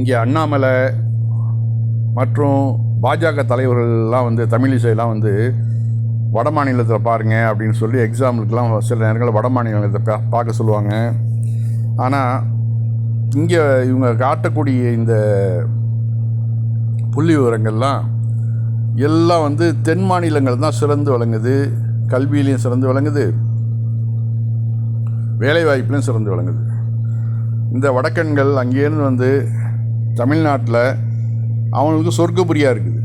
இங்கே அண்ணாமலை மற்றும் பாஜக தலைவர்கள்லாம் வந்து தமிழிசைலாம் வந்து வட மாநிலத்தில் பாருங்க அப்படின்னு சொல்லி எக்ஸாம்பிளுக்கெலாம் சில நேரங்களில் வட மாநிலத்தை பா பார்க்க சொல்லுவாங்க. ஆனால் இங்கே இவங்க காட்டக்கூடிய இந்த புள்ளி விவரங்கள்லாம் எல்லாம் வந்து தென் மாநிலங்கள் தான் சிறந்து விளங்குது கல்வியிலையும் சிறந்து விளங்குது வேலைவாய்ப்புலையும் சிறந்து விளங்குது. இந்த வடக்கன்கள் அங்கேருந்து வந்து தமிழ்நாட்டில் அவங்களுக்கு சொர்க்கபுரியாக இருக்குது.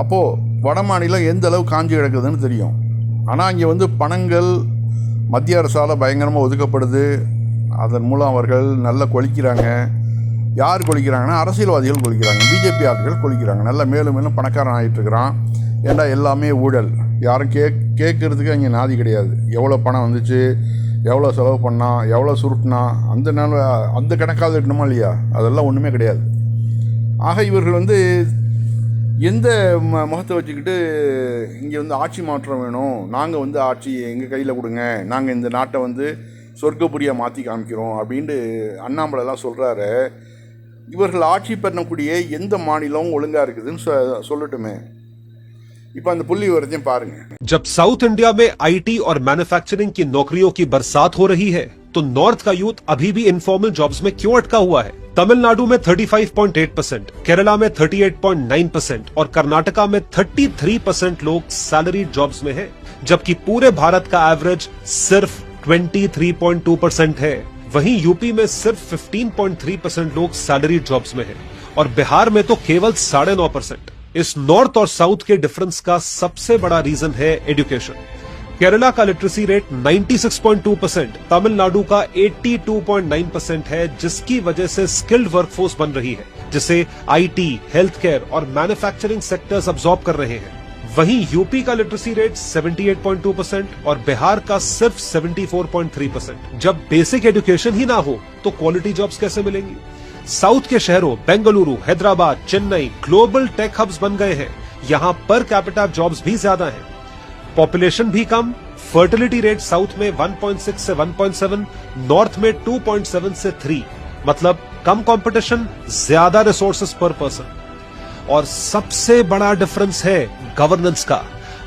அப்போது வட மாநிலம் எந்த அளவு காஞ்சி கிடக்குதுன்னு தெரியும். ஆனால் இங்கே வந்து பணங்கள் மத்திய அரசால் பயங்கரமாக ஒதுக்கப்படுது. அதன் மூலம் அவர்கள் நல்லா கொளிக்கிறாங்க. யார் கொளிக்கிறாங்கன்னா அரசியல்வாதிகள் கொளிக்கிறாங்க. பிஜேபி ஆட்கள் கொளிக்கிறாங்க. நல்லா மேலும் மேலும் பணக்காரன் ஆகிட்டு இருக்கிறான். ஏண்டா எல்லாமே ஊழல்? யாரும் கேக் கேட்குறதுக்கு அங்கே நாதி கிடையாது. எவ்வளோ பணம் வந்துச்சு? எவ்வளோ செலவு பண்ணான் எவ்வளோ சுருட்டினா அந்த நாள் அந்த கணக்காவது இருக்கணுமா இல்லையா? அதெல்லாம் ஒன்றுமே கிடையாது. ஆக இவர்கள் வந்து எந்த ம முகத்தை வச்சுக்கிட்டு இங்கே வந்து ஆட்சி மாற்றம் வேணும்? நாங்கள் வந்து ஆட்சி எங்கள் கையில் கொடுங்க. நாங்கள் இந்த நாட்டை வந்து சொர்க்கபுரியாக மாற்றி காமிக்கிறோம் அப்படின்ட்டு அண்ணாமலைலாம் சொல்கிறாரு இவர்கள் ஆட்சி பண்ணக்கூடிய எந்த மாநிலம் ஒழுங்காக இருக்குதுன்னு சொ சொல்லட்டுமே. இப்போ அந்த புள்ளி விவரத்தையும் பாருங்கள் जब साउथ इंडिया में आईटी और मैन्युफैक्चरिंग की नौकरियों की बरसात हो रही है तो नॉर्थ का यूथ अभी भी इनफॉर्मल जॉब्स में क्यों अटका हुआ है तमिलनाडु में 35.8 परसेंट केरला में 38.9 परसेंट और कर्नाटका में 33 परसेंट लोग सैलरी जॉब्स में हैं, जबकि पूरे भारत का एवरेज सिर्फ 23.2 परसेंट है वहीं यूपी में सिर्फ 15.3 परसेंट लोग सैलरी जॉब्स में हैं और बिहार में तो केवल साढ़े नौ परसेंट इस नॉर्थ और साउथ के डिफरेंस का सबसे बड़ा रीजन है एजुकेशन केरला का लिटरेसी रेट 96.2 परसेंट तमिलनाडु का 82.9 परसेंट है जिसकी वजह से स्किल्ड वर्कफोर्स बन रही है जिसे आईटी, हेल्थ केयर और मैन्युफैक्चरिंग सेक्टर्स अब्जॉर्ब कर रहे हैं। वहीं यूपी का लिटरेसी रेट 78.2 परसेंट और बिहार का सिर्फ़ 74.3 परसेंट जब बेसिक एजुकेशन ही ना हो तो क्वालिटी जॉब्स कैसे मिलेंगी? साउथ के शहरों Bengaluru, Hyderabad, Chennai global tech hubs बन गए हैं। यहाँ पर कैपिटा जॉब्स भी ज़्यादा हैं। पॉपुलेशन भी कम, फर्टिलिटी रेट साउथ में 1.6 से 1.7 नॉर्थ में 2.7 से 3 मतलब कम कंपटीशन, ज़्यादा रिसोर्सेज पर पर्सन। और सबसे बड़ा डिफरेंस है गवर्नेंस का।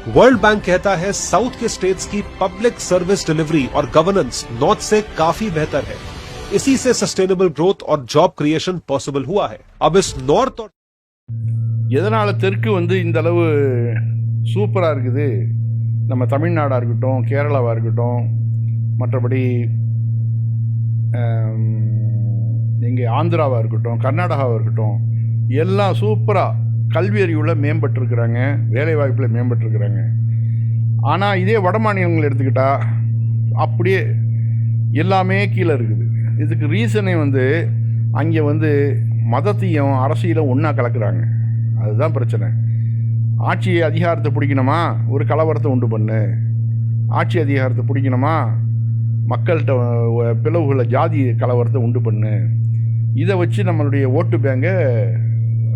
वर्ल्ड बैंक कहता है, साउथ के स्टेट्स की पब्लिक सर्विस डिलीवरी और गवर्नेंस नॉर्थ से काफ़ी बेहतर है। इसी से सस्टेनेबल ग्रोथ और जॉब क्रिएशन पॉसिबल हुआ है अब इस नॉर्थ और எதனால் தெற்கு வந்து இந்த அளவு சூப்பராக இருக்குது நம்ம தமிழ்நாடாக இருக்கட்டும் கேரளாவாக இருக்கட்டும் மற்றபடி இங்கே ஆந்திராவாக இருக்கட்டும் கர்நாடகாவாக இருக்கட்டும் எல்லாம் சூப்பராக கல்வி அறிவில் மேம்பட்டிருக்கிறாங்க வேலைவாய்ப்பில் மேம்பட்டிருக்கிறாங்க ஆனால் இதே வட மாநிலங்கள் எடுத்துக்கிட்டால் அப்படியே எல்லாமே கீழே இருக்குது இதுக்கு ரீசனே வந்து அங்கே வந்து மதத்தையும் அரசியலும் ஒன்றா கலக்குறாங்க. அதுதான் பிரச்சனை. ஆட்சி அதிகாரத்தை பிடிக்கணுமா? ஒரு கலவரத்தை உண்டு பண்ணு. ஆட்சி அதிகாரத்தை பிடிக்கணுமா? மக்கள்கிட்ட பிளவுகளை ஜாதி கலவரத்தை உண்டு பண்ணு. இதை வச்சு நம்மளுடைய ஓட்டு பேங்கை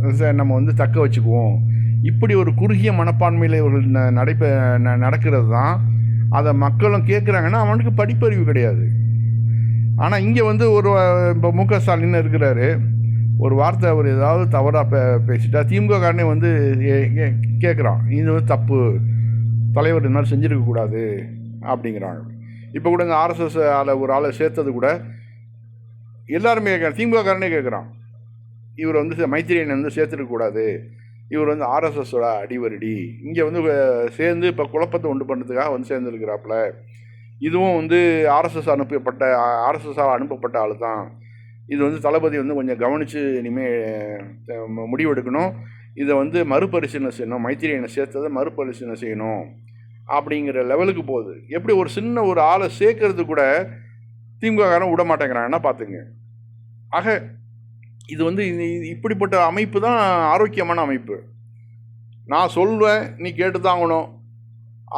ச- நம்ம வந்து தக்க வச்சுக்குவோம். இப்படி ஒரு குறுகிய மனப்பான்மையில் இவர்கள் ந- நடைபெ ந- நடக்கிறது தான் அதை மக்களும் கேட்குறாங்கன்னா அவனுக்கு படிப்பறிவு கிடையாது. ஆனால் இங்கே வந்து ஒரு இப்போ மு க ஸ்டாலின் இருக்கிறாரு. ஒரு வார்த்தை அவர் ஏதாவது தவறாக பே பேசிட்டா திமுக காரனே வந்து கேட்குறான் இது வந்து தப்பு. தலைவர் என்னால் செஞ்சுருக்கக்கூடாது அப்படிங்கிறாங்க. இப்போ கூட இந்த ஆர்எஸ்எஸ் ஆளை ஒரு ஆளை சேர்த்தது கூட எல்லாருமே கேட்குறாங்க திமுக காரனே கேட்குறான் இவர் வந்து சே- மைத்திரியனை வந்து சேர்த்துருக்கக்கூடாது இவர் வந்து ஆர்எஸ்எஸோட அடிவரடி. இங்கே வந்து சேர்ந்து இப்போ குழப்பத்தை உண்டு பண்ணுறதுக்காக வந்து சேர்ந்துருக்கிறாப்புல. இதுவும் வந்து ஆர்எஸ்எஸ் அனுப்பப்பட்ட ஆர்எஸ்எஸ்ஆர் அனுப்பப்பட்ட ஆள் தான். இது வந்து தளபதி வந்து கொஞ்சம் கவனித்து இனிமேல் முடிவெடுக்கணும். இதை வந்து மறுபரிசீலனை செய்யணும். மைத்திரியனை சேர்த்ததை மறுபரிசீலனை செய்யணும். அப்படிங்கிற லெவலுக்கு போகுது. எப்படி ஒரு சின்ன ஒரு ஆளை சேர்க்கறது கூட திமுககாரன் விட மாட்டேங்கிறாங்கன்னா பார்த்துங்க. ஆக இது வந்து இது- இப்படிப்பட்ட அமைப்பு தான் ஆரோக்கியமான அமைப்பு. நான் சொல்வேன் நீ கேட்டு தாங்கணும்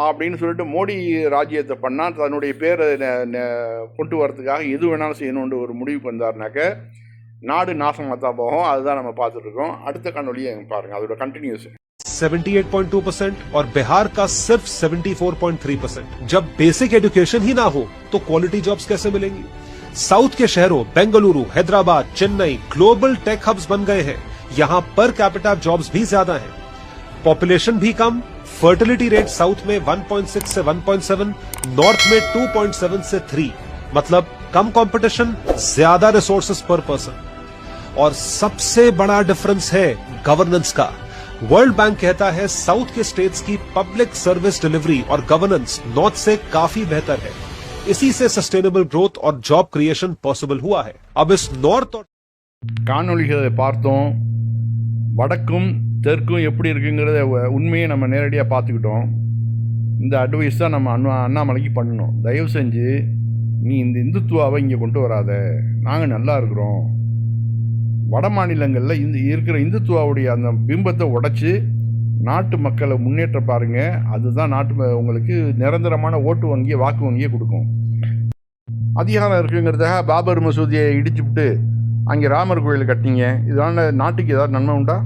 அப்படின்னு சொல்லிட்டு மோடி ராஜ்யத்தை பண்ணால் தன்னுடைய பேரை ந- ந- கொண்டு வரதுக்காக எது வேணாலும் செய்யணுன்ற ஒரு முடிவுக்கு வந்தாருனாக்க நாடு நாசமாக தான் போகும் அதுதான் நம்ம பார்த்துட்டு இருக்கோம் அடுத்த காணொலியை பாருங்கள் அதோட கண்டினியூஸ் 78.2 परसेंट और बिहार का सिर्फ 74.3 परसेंट जब बेसिक एजुकेशन ही ना हो तो क्वालिटी जॉब्स कैसे मिलेंगी साउथ के शहरों Bengaluru Hyderabad Chennai global tech hubs बन गए हैं यहाँ पर कैपिटा जॉब्स भी ज्यादा हैं पॉपुलेशन भी कम फर्टिलिटी रेट साउथ में 1.6 से 1.7 नॉर्थ में 2.7 से 3 मतलब कम कंपटीशन ज्यादा रिसोर्सेज पर पर्सन और सबसे बड़ा डिफरेंस है गवर्नेंस का वर्ल्ड बैंक कहता है साउथ के स्टेट्स की पब्लिक सर्विस डिलीवरी और गवर्नेंस नॉर्थ से काफी बेहतर है इसी से सस्टेनेबल ग्रोथ और जॉब क्रिएशन पॉसिबल हुआ है अब इस नॉर्थ और காணொளிகளை பார்த்தோம் வடக்கும் தெற்கும் எப்படி இருக்குங்கிறத உண்மையை நம்ம நேரடியாக பார்த்துக்கிட்டோம். இந்த அட்வைஸ் தான் நம்ம அண்ணா அண்ணாமலைக்கு பண்ணணும். தயவு செஞ்சு நீ இந்த இந்துத்துவாவை இங்கே கொண்டு வராத. நாங்கள் நல்லா இருக்கிறோம். வட மாநிலங்களில் இந்த இருக்கிற இந்துத்துவாவுடைய அந்த பிம்பத்தை உடச்சி நாட்டு மக்களை முன்னேற்ற பாருங்கள் அதுதான் நாட்டு உங்களுக்கு நிரந்தரமான ஓட்டு வங்கியை வாக்கு வங்கியை கொடுக்கும். அதிகாரம் இருக்குங்கிறதாக பாபர் மசூதியை இடிச்சுவிட்டு அங்கே ராமர் கோயில் கட்டிங்க இதனால் நாட்டுக்கு ஏதாவது நன்மை உண்டா?